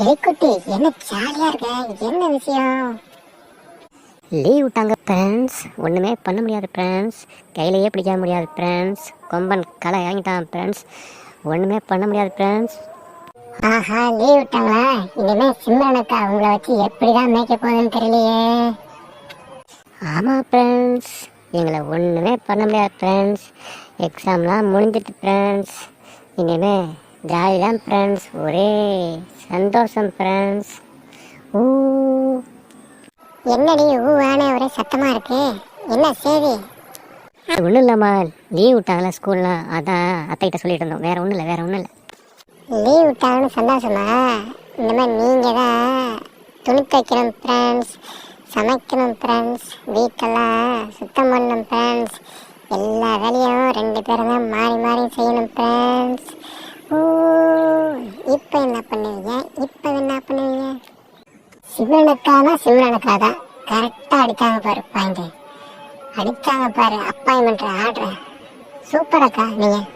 எலிக்குட்டி என்ன ஜாலியா இருக்க? என்ன விஷயம்? லீவ் விட்டாங்க ஃப்ரெண்ட்ஸ் ஒன்றுமே பண்ண முடியாது ஃப்ரெண்ட்ஸ் கையிலேயே பிடிக்க முடியாது ஃப்ரெண்ட்ஸ் கொம்பன் களை இறங்கிட்டான் ஃப்ரெண்ட்ஸ் ஒன்றுமே பண்ண முடியாது ஃப்ரெண்ட்ஸ் ஆஹா லீவ் விட்டாங்களா? இனிமே சிம்ரனுக்கா உங்களை வச்சு எப்படிதான் மேய்க்க போகுதுன்னு தெரியலையே. ஆமாம் ஃப்ரெண்ட்ஸ் எங்களை ஒன்றுமே பண்ண முடியாது ஃப்ரெண்ட்ஸ் எக்ஸாம்லாம் முடிஞ்சிட்டு ஃப்ரெண்ட்ஸ் இனிமே ஜாலி தான் ஃப்ரெண்ட்ஸ் ஒரே சந்தோஷம் ஃப்ரெண்ட்ஸ் ஊ. என்னடி ஊவான ஒரே சத்தமா இருக்கு? என்ன செய்தி? ஒன்றும் இல்லைம்மா லீவ் விட்டாங்களா ஸ்கூல்லாம் அதான் அத்தைகிட்ட சொல்லிட்டு இருந்தோம். வேற ஒன்றும் இல்லை வேற ஒன்றும் இல்லை. லீவ் விட்டாங்கன்னு சந்தோஷமா? இந்த மாதிரி நீங்க தான் துணி தைக்கணும் ஃப்ரெண்ட்ஸ் சமைக்கணும் ஃப்ரெண்ட்ஸ் வீட்டெல்லாம் சுத்தம் பண்ணணும் ஃப்ரெண்ட்ஸ் எல்லா வேலையும் ரெண்டு பேரும் தான் மாறி மாறி செய்யணும் ஃப்ரெண்ட்ஸ் இப்போ என்ன பண்ணுவீங்க? இப்போ என்ன பண்ணுவீங்க? சிவனுக்கானா சிவனுக்கா தான் கரெக்டாக அடித்தாங்க பாரு பாயிண்ட் அடித்தாங்க பாரு அப்பாயின்மெண்ட் ஆர்டர் சூப்பர் அக்கா நீங்கள்